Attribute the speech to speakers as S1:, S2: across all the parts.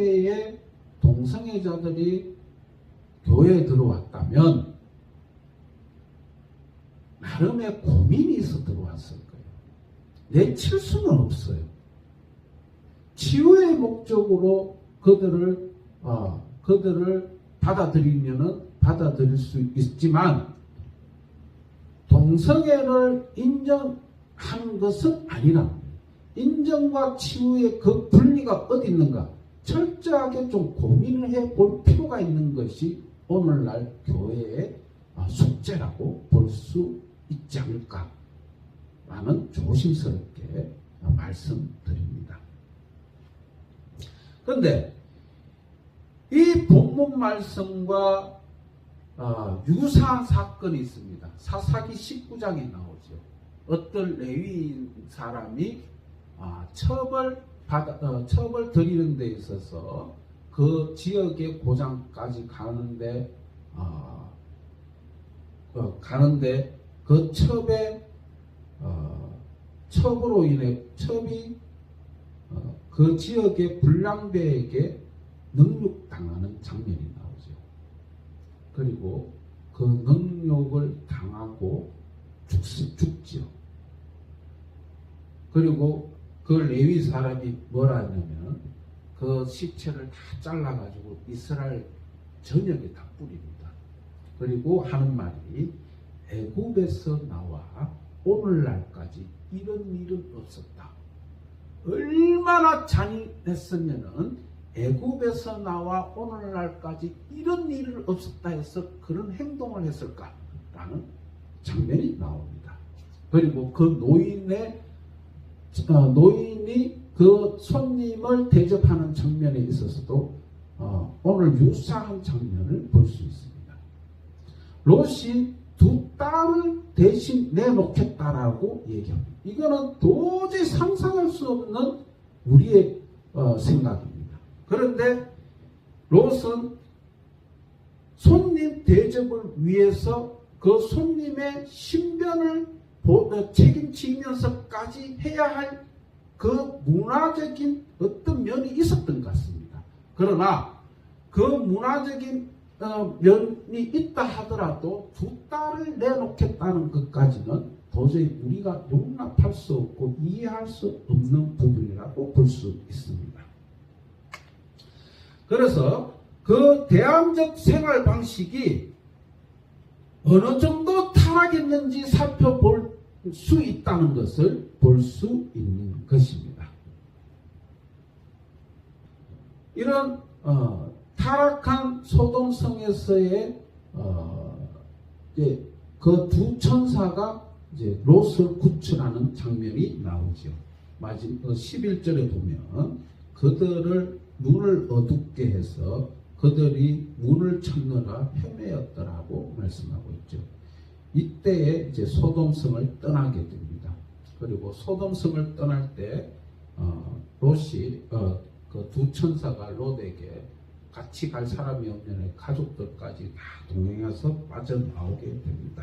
S1: 이때에 동성애자들이 교회에 들어왔다면 나름의 고민이 있어 들어왔을 거예요. 내칠 수는 없어요. 치유의 목적으로 그들을 어, 그들을 받아들이면은 받아들일 수 있지만 동성애를 인정하는 것은 아니라 인정과 치유의 그 분리가 어디 있는가 철저하게 좀 고민을 해 볼 필요가 있는 것이 오늘날 교회의 아, 숙제라고 볼 수 있지 않을까 라는 조심스럽게 말씀드립니다. 그런데 이 본문 말씀과 어, 유사한 사건이 있습니다. 사사기 19장에 나오죠. 어떤 레위인 사람이 아, 처벌 받아, 어, 처벌 드리는 데 있어서 그 지역의 고장까지 가는데 어, 어, 가는데 그 첩의 어, 첩으로 인해 첩이 어, 그 지역의 불량배에게 능욕당하는 장면이 나오죠. 그리고 그 능욕을 당하고 죽, 죽지요. 그리고 그 레위 사람이 뭐라 하냐면 그 시체를 다 잘라가지고 이스라엘 전역에 다 뿌립니다. 그리고 하는 말이 애굽에서 나와 오늘날까지 이런 일은 없었다. 얼마나 잔인했으면은 애굽에서 나와 오늘날까지 이런 일은 없었다 해서 그런 행동을 했을까라는 장면이 나옵니다. 그리고 그 노인의 어, 노인이 그 손님을 대접하는 장면에 있어서도 어, 오늘 유사한 장면을 볼 수 있습니다. 롯이 두 딸을 대신 내놓겠다라고 얘기합니다. 이거는 도저히 상상할 수 없는 우리의 어, 생각입니다. 그런데 롯은 손님 대접을 위해서 그 손님의 신변을 보- 책임지면서까지 해야 할 그 문화적인 어떤 면이 있었던 것 같습니다. 그러나 그 문화적인 어, 면이 있다 하더라도 두 딸을 내놓겠다는 것까지는 도저히 우리가 용납할 수 없고 이해할 수 없는 부분이라고 볼 수 있습니다. 그래서 그 대항적 생활 방식이 어느 정도 타락했는지 살펴볼 수 있다는 것을 볼 수 있는 것입니다. 이런 어, 타락한 소돔성에서의 어, 그두 천사가 이제 롯을 구출하는 장면이 나오죠. 마지막 11절에 보면 그들을 눈을 어둡게 해서 그들이 문을 찾느라 헤매었더라고 말씀하고 있죠. 이때에 이제 소돔성을 떠나게 됩니다. 그리고 소돔성을 떠날 때 어, 롯이 어, 그두 천사가 롯에게 같이 갈 사람이 없는 가족들까지 다 동행해서 빠져나오게 됩니다.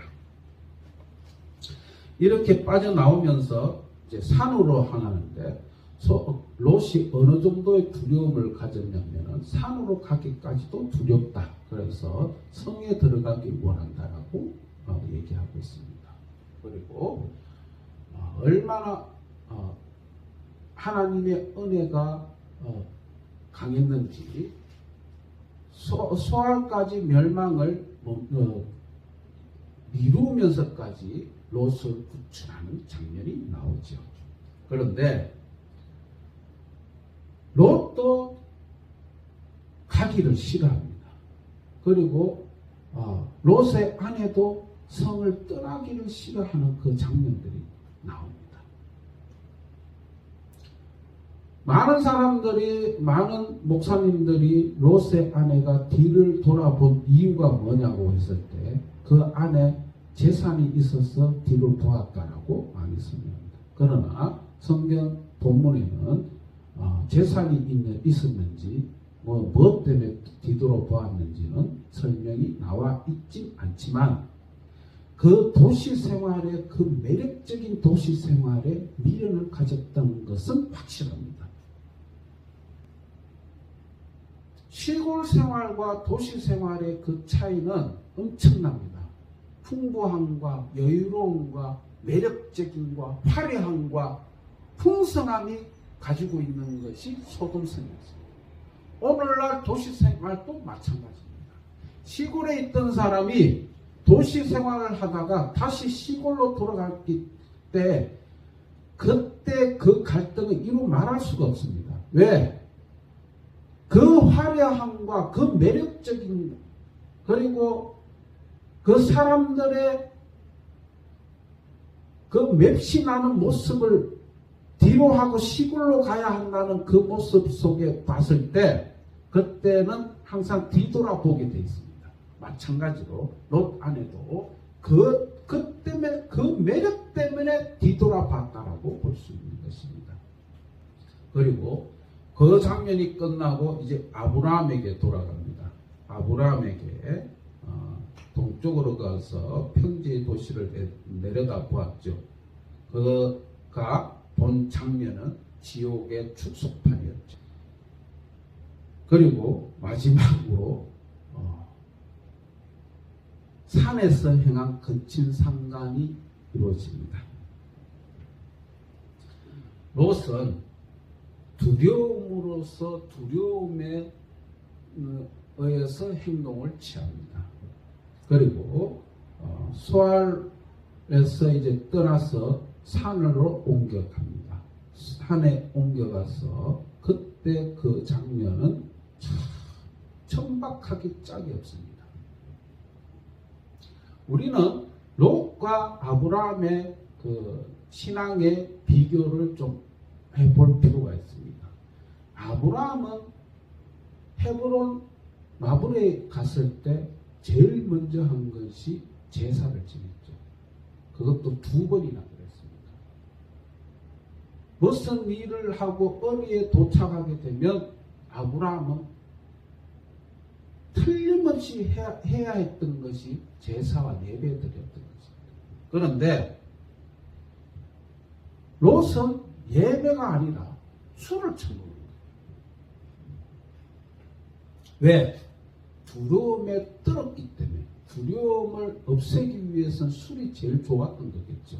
S1: 이렇게 빠져나오면서 이제 산으로 향하는데 소, 롯이 어느 정도의 두려움을 가졌냐면은 산으로 가기까지도 두렵다. 그래서 성에 들어가기 원한다라고 어, 얘기하고 있습니다. 그리고 어, 얼마나 어, 하나님의 은혜가 어, 강했는지 소, 소알까지 멸망을 뭐, 어, 미루면서까지 롯을 구출하는 장면이 나오죠. 그런데 롯도 가기를 싫어합니다. 그리고 어, 롯의 아내도 성을 떠나기를 싫어하는 그 장면들이 나옵니다. 많은 사람들이, 많은 목사님들이 롯의 아내가 뒤를 돌아본 이유가 뭐냐고 했을 때 그 안에 재산이 있어서 뒤를 보았다라고 많이 설명합니다. 그러나 성경 본문에는 어, 재산이 있었는지 뭐, 무엇 때문에 뒤돌아 보았는지는 설명이 나와 있지 않지만 그 도시 생활의 그 매력적인 도시 생활에 미련을 가졌던 것은 확실합니다. 시골 생활과 도시 생활의 그 차이는 엄청납니다. 풍부함과 여유로움과 매력적인과 화려함과 풍성함이 가지고 있는 것이 소돔 성이었습니다. 오늘날 도시 생활도 마찬가지입니다. 시골에 있던 사람이 도시 생활을 하다가 다시 시골로 돌아갔기 때 그때 그 갈등은 이루 말할 수가 없습니다. 왜? 그 화려함과 그 매력적인 그리고 그 사람들의 그 맵신하는 모습을 뒤로 하고 시골로 가야 한다는 그 모습 속에 봤을 때 그때는 항상 뒤돌아보게 돼 있습니다. 마찬가지로 롯 안에도 그, 그 때문에 그 매력 때문에 뒤돌아봤다라고 볼 수 있는 것입니다. 그리고 그 장면이 끝나고 이제 아브라함에게 돌아갑니다. 아브라함에게 어, 동쪽으로 가서 평지의 도시를 내- 내려다 보았죠. 그가 본 장면은 지옥의 축소판이었죠. 그리고 마지막으로 어, 산에서 행한 거친 상간이 이루어집니다. 롯은 두려움으로서 두려움에 어, 의해서 행동을 취합니다. 그리고 어, 소알에서 이제 떠나서 산으로 옮겨갑니다. 산에 옮겨가서 그때 그 장면은 참 천박하기 짝이 없습니다. 우리는 롯과 아브라함의 그 신앙의 비교를 좀 해볼 필요가 있습니다. 아브라함은 헤브론 마블에 갔을 때 제일 먼저 한 것이 제사를 지냈죠. 그것도 두 번이나 그랬습니다. 무슨 일을 하고 어디에 도착하게 되면 아브라함은 틀림없이 해야, 해야 했던 것이 제사와 예배드렸던 것입니다. 그런데 롯은 예배가 아니라 술을 처먹는 거예요. 왜? 두려움에 떨었기 때문에 두려움을 없애기 위해서는 술이 제일 좋았던 거겠죠.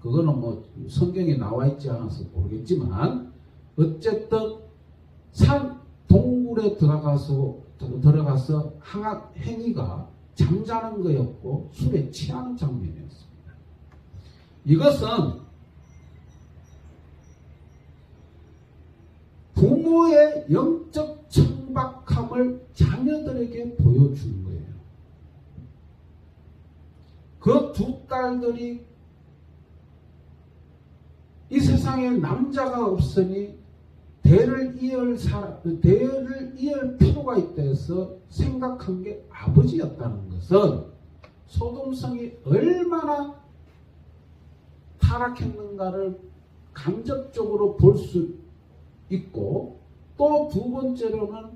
S1: 그거는 뭐 성경에 나와 있지 않아서 모르겠지만 어쨌든 산 동굴에 들어가서 들어가서 항악 행위가 잠자는 거였고 술에 취하는 장면이었습니다. 이것은 부모의 영적 청박함을 자녀들에게 보여주는 거예요. 그 두 딸들이 이 세상에 남자가 없으니 대를 이을 사람, 대를 이을 필요가 있다 해서 생각한 게 아버지였다는 것은 소돔성이 얼마나 타락했는가를 간접적으로 볼 수 있고 또 두 번째로는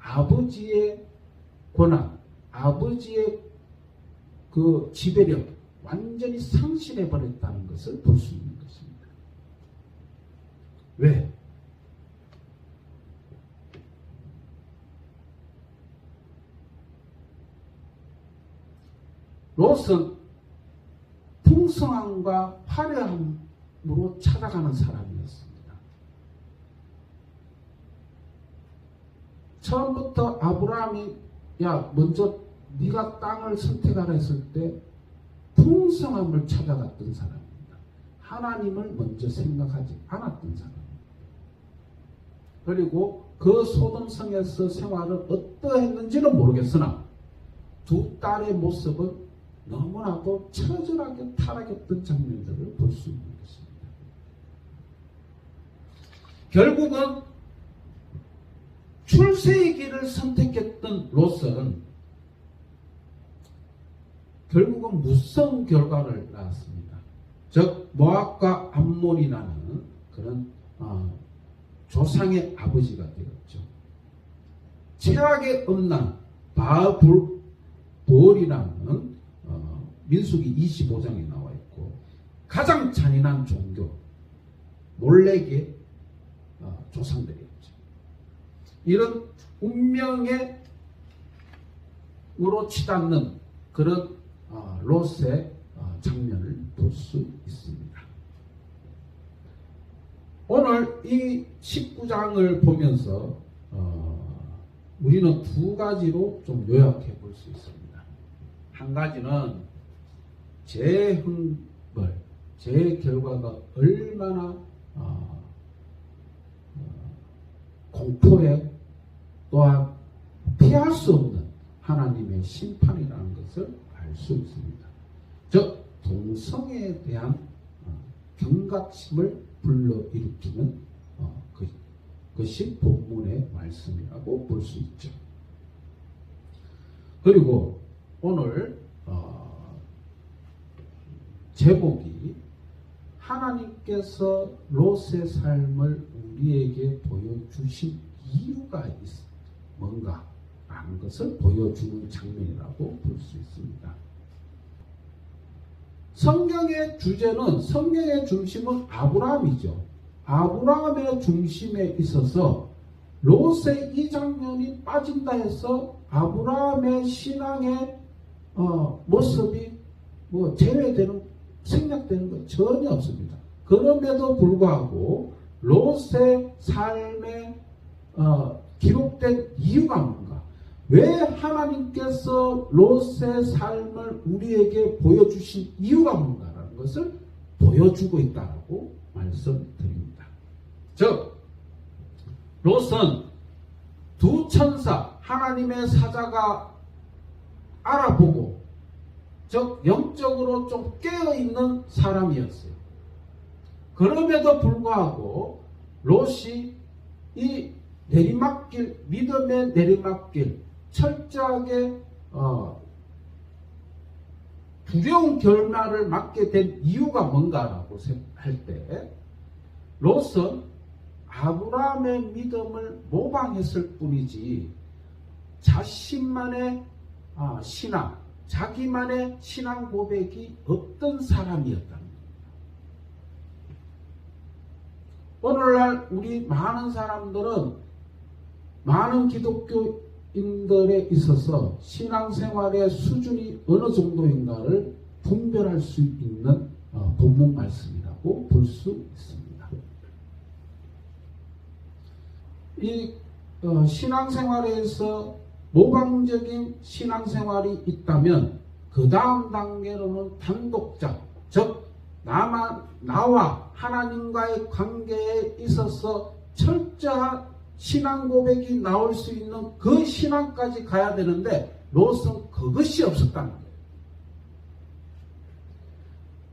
S1: 아버지의 권한, 아버지의 그 지배력 완전히 상실해 버렸다는 것을 볼 수 있는 것입니다. 왜? 롯은 풍성함과 화려함으로 찾아가는 사람이었습니다. 처음부터 아브라함이 야 먼저 네가 땅을 선택하라 했을 때 풍성함을 찾아갔던 사람입니다. 하나님을 먼저 생각하지 않았던 사람입니다. 그리고 그 소돔성에서 생활을 어떠했는지는 모르겠으나 두 딸의 모습은 너무나도 처절하게 타락했던 장면들을 볼 수 있는 것입니다. 결국은 출세의 길을 선택했던 롯은 결국은 무서운 결과를 낳았습니다. 즉 모압과 암몬이라는 그런 어, 조상의 아버지가 되었죠. 최악의 음란 바불 볼이라는 어, 민수기 25장에 나와 있고 가장 잔인한 종교 몰렉의 어, 조상들이었죠. 이런 운명에 으로 치닫는 그런 어, 롯의 어, 장면을 볼 수 있습니다. 오늘 이 19장을 보면서 어, 우리는 두 가지로 좀 요약해 볼 수 있습니다. 한 가지는 제 흥벌, 제 결과가 얼마나 어, 어, 공포에 또한 피할 수 없는 하나님의 심판이라는 것을 알 수 있습니다. 즉 동성애에 대한 어, 경각심을 불러일으키는 어, 그, 것이 본문의 말씀이라고 볼 수 있죠. 그리고 오늘 어, 제목이 하나님께서 롯의 삶을 우리에게 보여주신 이유가 있, 뭔가 라는 것을 보여주는 장면이라고 볼 수 있습니다. 성경의 주제는 성경의 중심은 아브라함이죠. 아브라함의 중심에 있어서 롯의 이 장면이 빠진다 해서 아브라함의 신앙의 어, 모습이 뭐 제외되는 생략되는 것 전혀 없습니다. 그럼에도 불구하고 롯의 삶에 어, 기록된 이유가 뭔가? 왜 하나님께서 롯의 삶을 우리에게 보여주신 이유가 뭔가라는 것을 보여주고 있다고 말씀드립니다. 즉, 롯은 두 천사, 하나님의 사자가 알아보고, 즉, 영적으로 좀 깨어 있는 사람이었어요. 그럼에도 불구하고, 롯이 이 내리막길, 믿음의 내리막길, 철저하게 어, 두려운 결말을 맞게 된 이유가 뭔가라고 할 때, 롯은 아브라함의 믿음을 모방했을 뿐이지 자신만의 아, 신앙, 자기만의 신앙 고백이 없던 사람이었다는 겁니다. 오늘날 우리 많은 사람들은 많은 기독교인들에 있어서 신앙생활의 수준이 어느 정도인가를 분별할 수 있는 어, 본문 말씀이라고 볼 수 있습니다. 이 어, 신앙생활에서 모방적인 신앙생활이 있다면 그 다음 단계로는 단독자, 즉 나만 나와 하나님과의 관계에 있어서 철저한 신앙 고백이 나올 수 있는 그 신앙까지 가야 되는데 롯은 그것이 없었다는 거예요.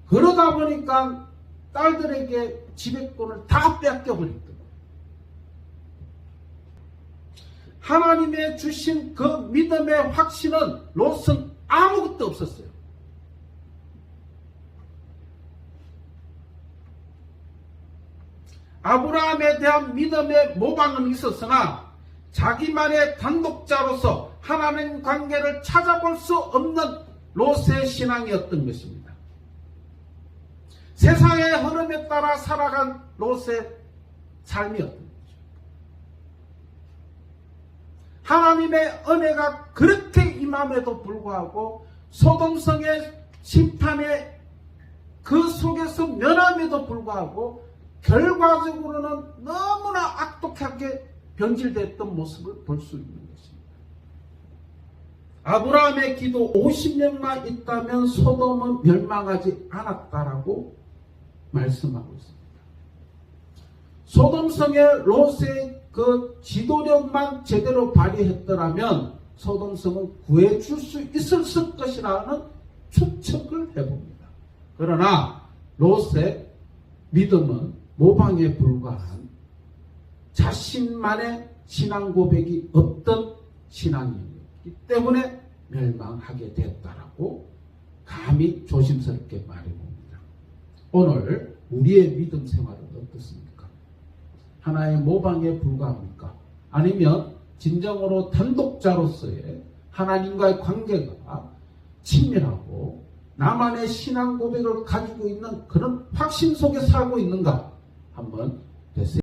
S1: 그러다 보니까 딸들에게 지배권을 다 뺏겨버렸던 거예요. 하나님의 주신 그 믿음의 확신은 롯은 아무것도 없었어요. 아브라함에 대한 믿음의 모방은 있었으나 자기만의 단독자로서 하나님 관계를 찾아볼 수 없는 롯의 신앙이었던 것입니다. 세상의 흐름에 따라 살아간 롯의 삶이었던 거죠. 하나님의 은혜가 그렇게 임함에도 불구하고 소동성의 심판의 그 속에서 면함에도 불구하고 결과적으로는 너무나 악독하게 변질됐던 모습을 볼 수 있는 것입니다. 아브라함의 기도 50년만 있다면 소돔은 멸망하지 않았다라고 말씀하고 있습니다. 소돔성의 롯의 그 지도력만 제대로 발휘했더라면 소돔성은 구해줄 수 있었을 것이라는 추측을 해봅니다. 그러나 롯의 믿음은 모방에 불과한 자신만의 신앙 고백이 없던 신앙이었기 때문에 멸망하게 됐다라고 감히 조심스럽게 말해봅니다. 오늘 우리의 믿음 생활은 어떻습니까? 하나의 모방에 불과합니까? 아니면 진정으로 단독자로서의 하나님과의 관계가 친밀하고 나만의 신앙 고백을 가지고 있는 그런 확신 속에 살고 있는가? 한번 되새겨